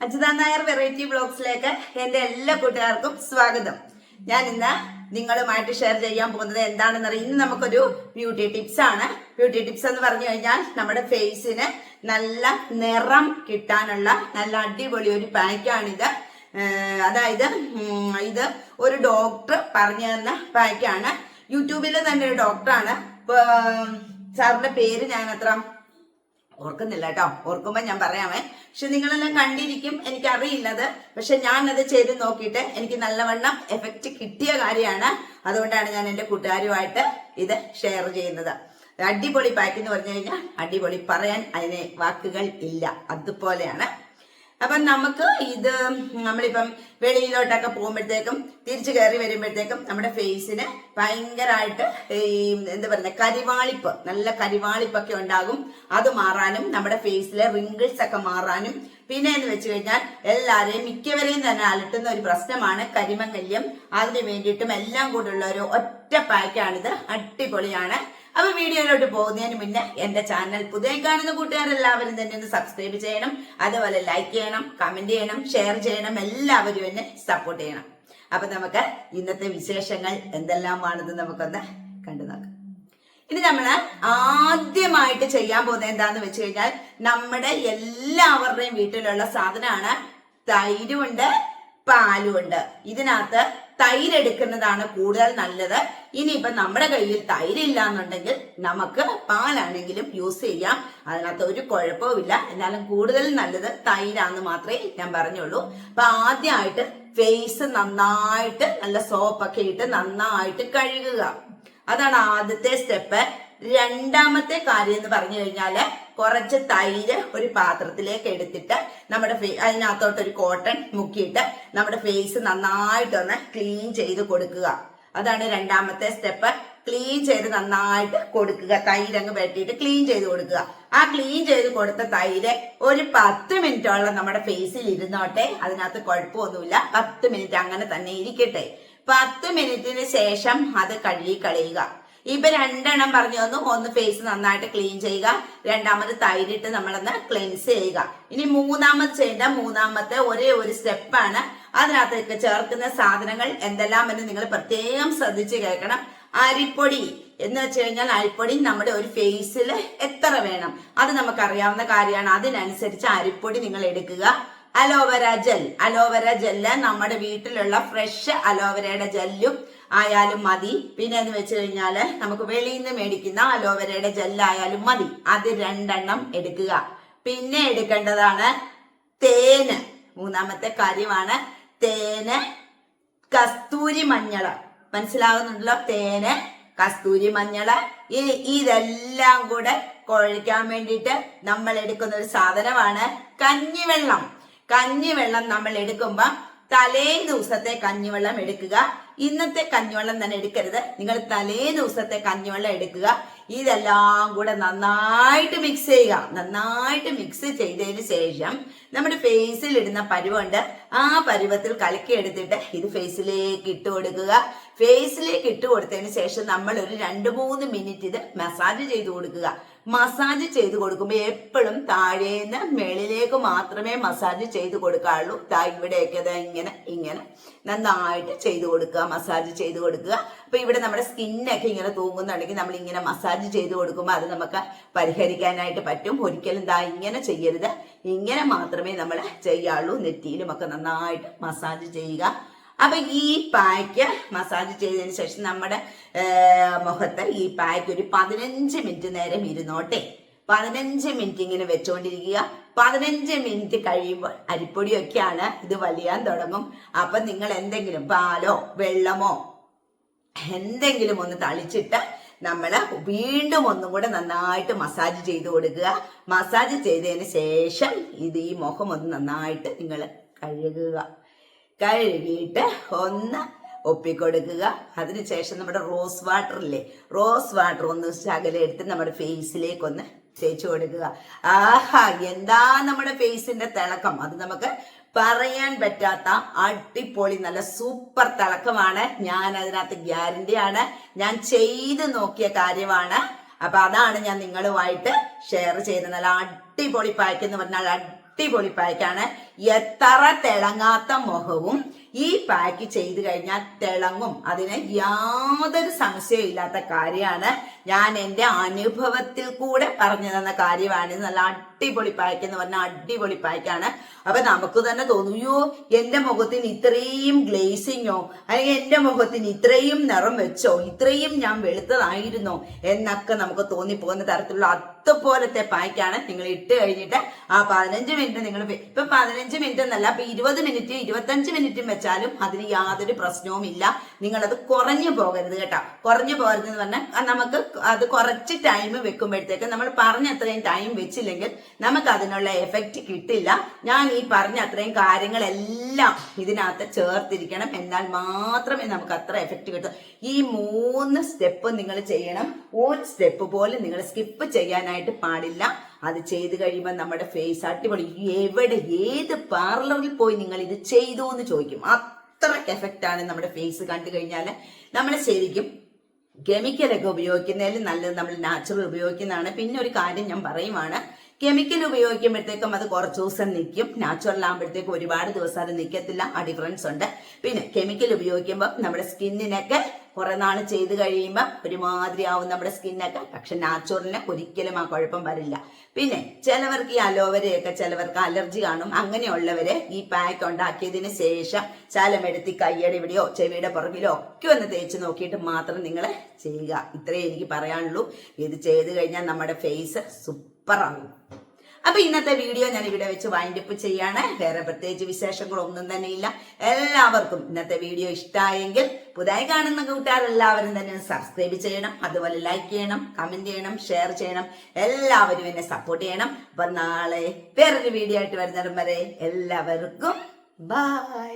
അച്യുതാ Nair variety ബ്ലോഗ്സിലേക്ക് എന്റെ എല്ലാ കൂട്ടുകാർക്കും സ്വാഗതം. ഞാൻ ഇന്ന് നിങ്ങളുമായിട്ട് ഷെയർ ചെയ്യാൻ പോകുന്നത് എന്താണെന്ന് അറിയാം ഇന്ന് നമുക്കൊരു ബ്യൂട്ടി ടിപ്സ് ആണ്. ബ്യൂട്ടി ടിപ്സ് എന്ന് പറഞ്ഞു കഴിഞ്ഞാൽ നമ്മുടെ ഫേസിന് നല്ല നിറം കിട്ടാനുള്ള നല്ല അടിപൊളി ഒരു പാക്കാണിത് അതായത് ഇത് ഒരു ഡോക്ടർ പറഞ്ഞു തന്ന പാക്കാണ് യൂട്യൂബിൽ തന്നെ ഒരു ഡോക്ടറാണ് സാറിന്റെ പേര് ഞാൻ അത്ര ഓർക്കുന്നില്ല കേട്ടോ. ഓർക്കുമ്പോ ഞാൻ പറയാമേ. പക്ഷെ നിങ്ങളെല്ലാം കണ്ടിരിക്കും. എനിക്ക് അറിയില്ലത് പക്ഷെ ഞാൻ അത് ചെയ്ത് നോക്കിയിട്ട് എനിക്ക് നല്ലവണ്ണം എഫക്റ്റ് കിട്ടിയ കാര്യമാണ്. അതുകൊണ്ടാണ് ഞാൻ എന്റെ കൂട്ടുകാരുമായിട്ട് ഇത് ഷെയർ ചെയ്യുന്നത്. അടിപൊളി പാക്ക് എന്ന് പറഞ്ഞു കഴിഞ്ഞാൽ അടിപൊളി പറയാൻ അതിന് വാക്കുകൾ ഇല്ല. അതുപോലെയാണ് അപ്പം നമുക്ക് ഇത് നമ്മളിപ്പം വെളിയിലോട്ടൊക്കെ പോകുമ്പോഴത്തേക്കും തിരിച്ചു കയറി വരുമ്പോഴത്തേക്കും നമ്മുടെ ഫേസിന് ഭയങ്കരമായിട്ട് ഈ എന്താ പറയുക കരിവാളിപ്പ് നല്ല കരിവാളിപ്പൊക്കെ ഉണ്ടാകും. അത് മാറാനും നമ്മുടെ ഫേസിലെ റിങ്കിൾസ് ഒക്കെ മാറാനും. പിന്നെ എന്ന് വെച്ച് കഴിഞ്ഞാൽ എല്ലാവരെയും മിക്കവരെയും തന്നെ അലട്ടുന്ന ഒരു പ്രശ്നമാണ് കരിമങ്ങല്യം. അതിന് വേണ്ടിയിട്ടും എല്ലാം കൂടെയുള്ള ഒരു ഒറ്റ പാക്കാണിത് അടിപൊളിയാണ്. അപ്പൊ വീഡിയോയിലോട്ട് പോകുന്നതിന് മുന്നേ എന്റെ ചാനൽ പുതിയ കാണുന്ന കൂട്ടുകാരെല്ലാവരും തന്നെ ഒന്ന് സബ്സ്ക്രൈബ് ചെയ്യണം. അതുപോലെ ലൈക്ക് ചെയ്യണം കമന്റ് ചെയ്യണം ഷെയർ ചെയ്യണം. എല്ലാവരും എന്നെ സപ്പോർട്ട് ചെയ്യണം. അപ്പൊ നമുക്ക് ഇന്നത്തെ വിശേഷങ്ങൾ എന്തെല്ലാമാണെന്ന് നമുക്കൊന്ന് കണ്ടു നോക്കാം. ഇനി നമ്മൾ ആദ്യമായിട്ട് ചെയ്യാൻ പോകുന്നത് എന്താന്ന് വെച്ച് കഴിഞ്ഞാൽ നമ്മുടെ എല്ലാവരുടെയും വീട്ടിലുള്ള സാധനമാണ് തൈരുമുണ്ട് പാലുമുണ്ട് ഇതിനകത്ത് തൈര് എടുക്കുന്നതാണ് കൂടുതൽ നല്ലത്. ഇനിയിപ്പം നമ്മുടെ കയ്യിൽ തൈരില്ല എന്നുണ്ടെങ്കിൽ നമുക്ക് പാലാണെങ്കിലും യൂസ് ചെയ്യാം. അതിനകത്ത് ഒരു കുഴപ്പവുമില്ല എന്നാലും കൂടുതൽ നല്ലത് തൈരാന്ന് മാത്രമേ ഞാൻ പറഞ്ഞുള്ളൂ. അപ്പൊ ആദ്യമായിട്ട് ഫേസ് നന്നായിട്ട് നല്ല സോപ്പൊക്കെ ഇട്ട് നന്നായിട്ട് കഴുകുക. അതാണ് ആദ്യത്തെ സ്റ്റെപ്പ് രണ്ടാമത്തെ കാര്യം എന്ന് പറഞ്ഞു കഴിഞ്ഞാൽ കുറച്ച് തൈര് ഒരു പാത്രത്തിലേക്ക് എടുത്തിട്ട് നമ്മുടെ അതിനകത്തോട്ട് ഒരു കോട്ടൺ മുക്കിയിട്ട് നമ്മുടെ ഫേസ് നന്നായിട്ടൊന്ന് ക്ലീൻ ചെയ്ത് കൊടുക്കുക. അതാണ് രണ്ടാമത്തെ സ്റ്റെപ്പ് ക്ലീൻ ചെയ്ത് നന്നായിട്ട് കൊടുക്കുക. തൈരങ്ങ് വെട്ടിയിട്ട് ക്ലീൻ ചെയ്ത് കൊടുക്കുക. ആ ക്ലീൻ ചെയ്ത് കൊടുത്ത തൈര് ഒരു പത്ത് മിനിറ്റോളം നമ്മുടെ ഫേസിൽ ഇരുന്നോട്ടെ. അതിനകത്ത് കുഴപ്പമൊന്നുമില്ല. പത്ത് മിനിറ്റ് അങ്ങനെ തന്നെ ഇരിക്കട്ടെ. പത്ത് മിനിറ്റിന് ശേഷം അത് കഴുകി കളയുക. ഇപ്പൊ രണ്ടെണ്ണം പറഞ്ഞു തന്നു. ഒന്ന് ഫേസ് നന്നായിട്ട് ക്ലീൻ ചെയ്യുക. രണ്ടാമത് തൈരിട്ട് നമ്മളൊന്ന് ക്ലെൻസ് ചെയ്യുക. ഇനി മൂന്നാമത് ചെയ്യേണ്ട മൂന്നാമത്തെ ഒരേ ഒരു സ്റ്റെപ്പാണ് അതിനകത്തേക്ക് ചേർക്കുന്ന സാധനങ്ങൾ എന്തെല്ലാം എന്ന് നിങ്ങൾ പ്രത്യേകം ശ്രദ്ധിച്ചു കേൾക്കണം. അരിപ്പൊടി എന്ന് വെച്ച് കഴിഞ്ഞാൽ അരിപ്പൊടി നമ്മുടെ ഒരു ഫേസിൽ എത്ര വേണം? അത് നമുക്കറിയാവുന്ന കാര്യമാണ്. അതിനനുസരിച്ച് അരിപ്പൊടി നിങ്ങൾ എടുക്കുക. Aloe vera gel. അലോവര ജെല്ല് നമ്മുടെ വീട്ടിലുള്ള ഫ്രഷ് അലോവരയുടെ ജെല്ലും ആയാലും മതി. പിന്നെ എന്ന് വെച്ച് കഴിഞ്ഞാൽ നമുക്ക് വെളിയിൽ നിന്ന് മേടിക്കുന്ന അലോവരയുടെ ജെല്ലായാലും മതി. അത് രണ്ടെണ്ണം എടുക്കുക. പിന്നെ എടുക്കേണ്ടതാണ് തേന്. മൂന്നാമത്തെ കാര്യമാണ് തേന് കസ്തൂരി മഞ്ഞൾ. മനസ്സിലാവുന്നുണ്ടല്ലോ? തേന് കസ്തൂരി മഞ്ഞൾ. ഇതെല്ലാം കൂടെ കുഴയ്ക്കാൻ വേണ്ടിയിട്ട് നമ്മൾ എടുക്കുന്ന ഒരു സാധനമാണ് കഞ്ഞിവെള്ളം. കഞ്ഞിവെള്ളം നമ്മൾ എടുക്കുമ്പോൾ തലേ ദിവസത്തെ കഞ്ഞിവെള്ളം എടുക്കുക. ഇന്നത്തെ കഞ്ഞിവെള്ളം തന്നെ എടുക്കരുത്. നിങ്ങൾ തലേ ദിവസത്തെ കഞ്ഞിവെള്ളം എടുക്കുക. ഇതെല്ലാം കൂടെ നന്നായിട്ട് മിക്സ് ചെയ്യുക. നന്നായിട്ട് മിക്സ് ചെയ്തതിന് ശേഷം നമ്മുടെ ഫേസിൽ ഇടുന്ന പരുവുണ്ട്. ആ പരുവത്തിൽ കലക്കി എടുത്തിട്ട് ഇത് ഫേസിലേക്ക് ഇട്ട് കൊടുക്കുക. ഫേസിലേക്ക് ഇട്ട് കൊടുത്തതിന് ശേഷം നമ്മൾ ഒരു രണ്ട് മൂന്ന് മിനിറ്റ് ഇത് മസാജ് ചെയ്ത് കൊടുക്കുക. മസാജ് ചെയ്ത് കൊടുക്കുമ്പോൾ എപ്പോഴും താഴേന്ന് മേളിലേക്ക് മാത്രമേ മസാജ് ചെയ്ത് കൊടുക്കാറുള്ളൂ. താ ഇവിടെയൊക്കെ ഇങ്ങനെ ഇങ്ങനെ നന്നായിട്ട് ചെയ്ത് കൊടുക്കുക മസാജ് ചെയ്ത് കൊടുക്കുക. അപ്പൊ ഇവിടെ നമ്മുടെ സ്കിന്നൊക്കെ ഇങ്ങനെ തൂങ്ങുന്നുണ്ടെങ്കിൽ നമ്മൾ ഇങ്ങനെ മസാജ് ചെയ്ത് കൊടുക്കുമ്പോൾ അത് നമുക്ക് പരിഹരിക്കാനായിട്ട് പറ്റും. ഒരിക്കലും ദാ ഇങ്ങനെ ചെയ്യരുത്. ഇങ്ങനെ മാത്രമേ നമ്മൾ ചെയ്യാറുള്ളൂ. നെറ്റിയിലും ഒക്കെ നന്നായിട്ട് മസാജ് ചെയ്യുക. അപ്പൊ ഈ പായ്ക്ക് മസാജ് ചെയ്തതിന് ശേഷം നമ്മുടെ മുഖത്ത് ഈ പായ്ക്ക് ഒരു പതിനഞ്ച് മിനിറ്റ് നേരം ഇരുന്നോട്ടെ. പതിനഞ്ച് മിനിറ്റ് ഇങ്ങനെ വെച്ചുകൊണ്ടിരിക്കുക പതിനഞ്ച് മിനിറ്റ് കഴിയുമ്പോൾ അരിപ്പൊടിയൊക്കെയാണ് ഇത് വലിയാൻ തുടങ്ങും. അപ്പൊ നിങ്ങൾ എന്തെങ്കിലും പാലോ വെള്ളമോ എന്തെങ്കിലും ഒന്ന് തളിച്ചിട്ട് നമ്മൾ വീണ്ടും ഒന്നും കൂടെ നന്നായിട്ട് മസാജ് ചെയ്ത് കൊടുക്കുക. മസാജ് ചെയ്തതിന് ശേഷം ഇത് ഈ മുഖം ഒന്ന് നന്നായിട്ട് നിങ്ങൾ കഴുകുക. കഴുകിയിട്ട് ഒന്ന് ഒപ്പിക്കൊടുക്കുക. അതിനുശേഷം നമ്മുടെ റോസ് വാട്ടർ ഇല്ലേ റോസ് വാട്ടർ ഒന്ന് ശകലെടുത്ത് നമ്മുടെ ഫേസിലേക്ക് ഒന്ന് തേച്ചു കൊടുക്കുക. ആഹാ എന്താ നമ്മുടെ ഫേസിന്റെ തിളക്കം? അത് നമുക്ക് പറയാൻ പറ്റാത്ത അടിപൊളി നല്ല സൂപ്പർ തിളക്കമാണ്. ഞാൻ അതിനകത്ത് ഗ്യാരണ്ടിയാണ്. ഞാൻ ചെയ്ത് നോക്കിയ കാര്യമാണ്. അപ്പൊ അതാണ് ഞാൻ നിങ്ങളുമായിട്ട് ഷെയർ ചെയ്യുന്നത്. നല്ല അടിപൊളി പായ്ക്ക് എന്ന് പറഞ്ഞാൽ അടിപൊളി പായ്ക്കാണ് എത്ര തിളങ്ങാത്ത മുഖവും ഈ പാക്ക് ചെയ്ത് കഴിഞ്ഞാൽ തിളങ്ങും. അതിന് യാതൊരു സംശയമില്ലാത്ത കാര്യമാണ്. ഞാൻ എന്റെ അനുഭവത്തിൽ കൂടെ പറഞ്ഞു തന്ന കാര്യമാണ്. നല്ല അടിപൊളി പായ്ക്ക് എന്ന് പറഞ്ഞാൽ അടിപൊളി പായ്ക്കാണ് അപ്പൊ നമുക്ക് തന്നെ തോന്നും എന്റെ മുഖത്തിന് ഇത്രയും ഗ്ലേസിങ്ങോ? അല്ലെങ്കിൽ എന്റെ മുഖത്തിന് ഇത്രയും നിറം വെച്ചോ? ഇത്രയും ഞാൻ വെളുത്തതായിരുന്നോ? എന്നൊക്കെ നമുക്ക് തോന്നിപ്പോകുന്ന തരത്തിലുള്ള അതുപോലത്തെ പായ്ക്കാണ് നിങ്ങൾ ഇട്ട് കഴിഞ്ഞിട്ട് ആ പതിനഞ്ച് മിനിറ്റ് നിങ്ങൾ ഇപ്പൊ പതിനഞ്ച് മിനിറ്റ് എന്നല്ല ഇപ്പൊ ഇരുപത് മിനിറ്റ് ഇരുപത്തഞ്ച് മിനിറ്റും വെച്ചാലും അതിന് യാതൊരു പ്രശ്നവും ഇല്ല നിങ്ങളത് കുറഞ്ഞു പോകരുത് കേട്ടോ. കുറഞ്ഞു പോകരുത് എന്ന് പറഞ്ഞാൽ നമുക്ക് അത് കുറച്ച് ടൈം വെക്കുമ്പോഴത്തേക്ക് നമ്മൾ പറഞ്ഞ അത്രയും ടൈം വെച്ചില്ലെങ്കിൽ നമുക്ക് അതിനുള്ള എഫക്റ്റ് കിട്ടില്ല. ഞാൻ ഈ പറഞ്ഞ അത്രയും കാര്യങ്ങളെല്ലാം ഇതിനകത്ത് ചേർത്തിരിക്കണം. എന്നാൽ മാത്രമേ നമുക്ക് അത്ര എഫക്റ്റ് കിട്ടൂ. ഈ മൂന്ന് സ്റ്റെപ്പ് നിങ്ങൾ ചെയ്യണം. ഒരു സ്റ്റെപ്പ് പോലും നിങ്ങൾ സ്കിപ്പ് ചെയ്യാനായിട്ട് പാടില്ല. അത് ചെയ്ത് കഴിയുമ്പോൾ നമ്മുടെ ഫേസ് അടിപൊളി. എവിടെ ഏത് പാർലറിൽ പോയി നിങ്ങൾ ഇത് ചെയ്തു എന്ന് ചോദിക്കും. അത്ര എഫക്റ്റ് ആണ് നമ്മുടെ ഫേസ് കണ്ടു കഴിഞ്ഞാൽ. നമ്മൾ ശരിക്കും കെമിക്കലൊക്കെ ഉപയോഗിക്കുന്നതിൽ നല്ലത് നമ്മൾ നാച്ചുറൽ ഉപയോഗിക്കുന്നതാണ്. പിന്നെ ഒരു കാര്യം ഞാൻ പറയുവാണ്. കെമിക്കൽ ഉപയോഗിക്കുമ്പോഴത്തേക്കും അത് കുറച്ച് ദിവസം നിൽക്കും നാച്ചുറൽ ആകുമ്പോഴത്തേക്കും ഒരുപാട് ദിവസം അത് നിൽക്കത്തില്ല ആ ഡിഫറൻസ് ഉണ്ട്. പിന്നെ കെമിക്കൽ ഉപയോഗിക്കുമ്പോൾ നമ്മുടെ സ്കിന്നിനൊക്കെ കുറെ നാൾ ചെയ്ത് കഴിയുമ്പോൾ ഒരുമാതിരി ആവും നമ്മുടെ സ്കിന്നൊക്കെ പക്ഷെ നാച്ചുറലിന് ഒരിക്കലും ആ കുഴപ്പം വരില്ല. പിന്നെ ചിലവർക്ക് ഈ അലോവരയൊക്കെ ചിലവർക്ക് അലർജി കാണും. അങ്ങനെയുള്ളവരെ ഈ പാക്ക് ഉണ്ടാക്കിയതിന് ശേഷം ശാലമെടുത്തി കയ്യുടെ ഇവിടെയോ ചെവിയുടെ പുറകിലോ ഒക്കെ ഒന്ന് തേച്ച് നോക്കിയിട്ട് മാത്രം നിങ്ങൾ ചെയ്യുക. ഇത്രയേ എനിക്ക് പറയാനുള്ളൂ. ഇത് ചെയ്ത് കഴിഞ്ഞാൽ നമ്മുടെ ഫേസ് സൂപ്പറാകും അപ്പൊ ഇന്നത്തെ വീഡിയോ ഞാൻ ഇവിടെ വെച്ച് വൈൻഡപ്പ് ചെയ്യാണ്. വേറെ പ്രത്യേകിച്ച് വിശേഷങ്ങളൊന്നും തന്നെ ഇല്ല. എല്ലാവർക്കും ഇന്നത്തെ വീഡിയോ ഇഷ്ടമായെങ്കിൽ പുതിയ കാണുന്ന കൂട്ടുകാർ എല്ലാവരും തന്നെ സബ്സ്ക്രൈബ് ചെയ്യണം. അതുപോലെ ലൈക്ക് ചെയ്യണം കമന്റ് ചെയ്യണം ഷെയർ ചെയ്യണം. എല്ലാവരും എന്നെ സപ്പോർട്ട് ചെയ്യണം. അപ്പൊ നാളെ വേറൊരു വീഡിയോ ആയിട്ട് വരുന്നിടം വരെ എല്ലാവർക്കും ബൈ